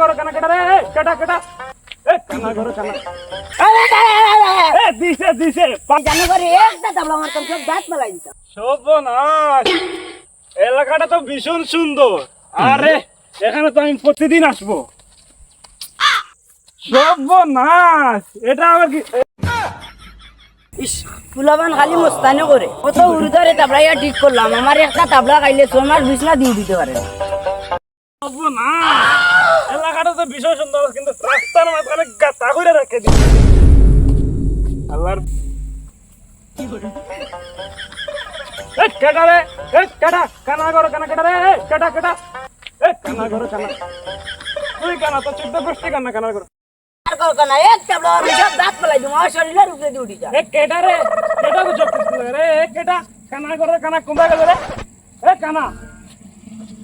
করো কানা কাটা রে এ, কাটা কাটা। এ কানা করো কানা এ দিছে দিছে। জানো করে একটা তাবলা মারতাম সব দাঁত মেলাই দিতাম সর্বনাশ। এলাকাটা তো ভীষণ সুন্দর। আরে এখানে তো আমি প্রতিদিন আসব। সর্বনাশ। এটা আবার কি ইস ফুলাবান খালি মোস্তানে করে। কত তাবলা ইয়া ঠিক করলাম। আমার একটা তাবলা খাইলে সোনার বিছনা দিয়ে দিতে পারে না। সর্বনাশ। এলাকাটা তো ভীষণ সুন্দর কিন্তু রাস্তার মাঝখানে গাতা করে রেখে দিই। আল্লাহর এ, কেটা রে? কেটা কানা করো কানা কেটা রে? কেটা কেটা কানা করো কানা। তুই কানা তো চোদ্দ গোষ্ঠী কান্না কানা করো। কানা কানা করো কানা কোনটা গেল রে। কানা।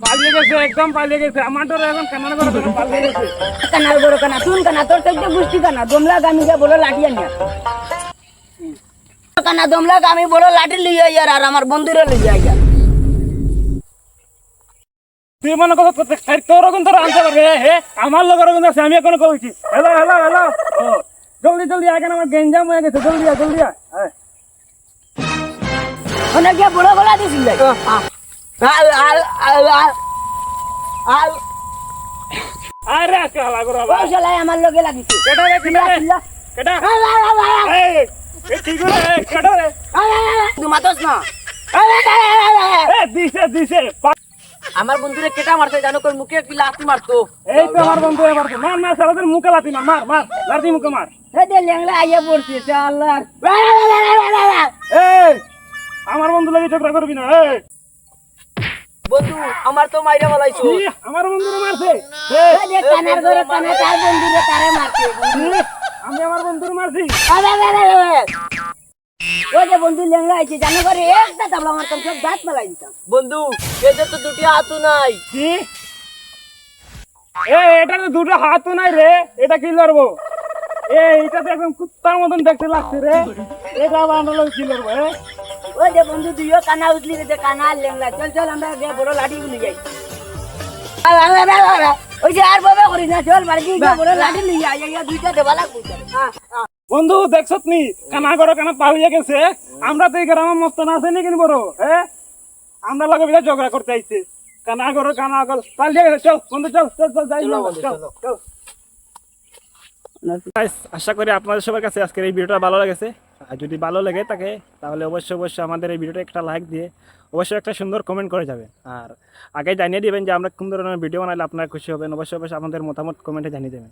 পালিয়ে গেছে একদম পালিয়ে গেছে। আমার তো এখন কানা করো কানা পালিয়ে গেছে। কানার বড় কানা তুন কানা তোর তো গুষ্টি কানা দমলা গামি যা বলো লাঠি আনিয়া। কানা দমলা গামি বলো লাঠি লইয়া ইয়ার আর আমার বন্ধুরে লইয়া ইয়ার তুই মনে করো তোর তোর আনতে পারবে হে? আমার লোকের ওখান আছে আমি এখনও কইছি। Hello hello hello. জলদি জলদি কেন আমার গেঞ্জাম হয়ে গেছে জলদি জলদি আয়। আয়। ওনা বড় গলা দিছিল আরে হালা করো আবার পয়সা আমার লগে লাগিছে কেটা রে কেটা রে কেটা এ ঠিক রে এ, কেটা রে তুই মাতস না এ দিছে দিছে আমার বন্ধুরে কেটা মারছে জানো কোন মুখে কি লাথি মারতো? এই তো আমার বন্ধু এবার মার মার সারাদিন মুখে লাতি মার মার মার লাতি মুখে মার। হে দে লেংলা আইয়া পড়ছে আল্লাহ এই আমার বন্ধু লাগি ঝগড়া করবি না এই। বন্ধু আমার তো মাইরা বলাইছো আমার বন্ধুরে মারছে? কানার ঘরে কানা তার বন্ধুরে তারে মারছে। আমি আমার বন্ধুরে মারছি। ও যে বন্ধু আইছে জানো করে একটা তাবলা মারতাম সব দাঁত মেলাই দিতাম। বন্ধু এদের তো দুটি হাতও নাই। কি? এ এটা তো দুটো হাতও নাই রে এটা কি লড়বো? এ এটা তো একদম কুত্তার মতন দেখতে লাগছে রে। এটা কি লড়বো? ও যে বন্ধু তুইও কানা উঠলি রে কানা আর লেংলা চল চল আমরা গিয়ে বড় লাঠি গুলি যাই। ওই যে আর বাবা করি না চল বাড়ি গিয়ে বড় লাঠি লিয়ে আই আই দুইটা দেবা লাগবো। বন্ধু দেখছত নি কানা করো কানা পালিয়ে গেছে। আমরা তো এই গ্রামের মস্ত না আছে নাকি বড় হ্যাঁ আমরা লগে বিলা ঝগড়া করতে আইছে। কানা করো কানা কর পালিয়ে গেছে চল বন্ধু চল চল চল যাই চল চল আশা করি আপনাদের সবার কাছে আজকের এই ভিডিওটা ভালো লেগেছে। আর যদি ভালো লেগে থাকে, তাহলে অবশ্যই অবশ্যই আমাদের এই ভিডিওটা একটা লাইক দিয়ে অবশ্যই একটা সুন্দর কমেন্ট করে যাবেন। আর আগে জানিয়ে দেবেন যে আমরা কোন ধরনের ভিডিও বানালে আপনারা খুশি হবেন। অবশ্যই অবশ্যই আমাদের মতামত কমেন্টে জানিয়ে দেবেন।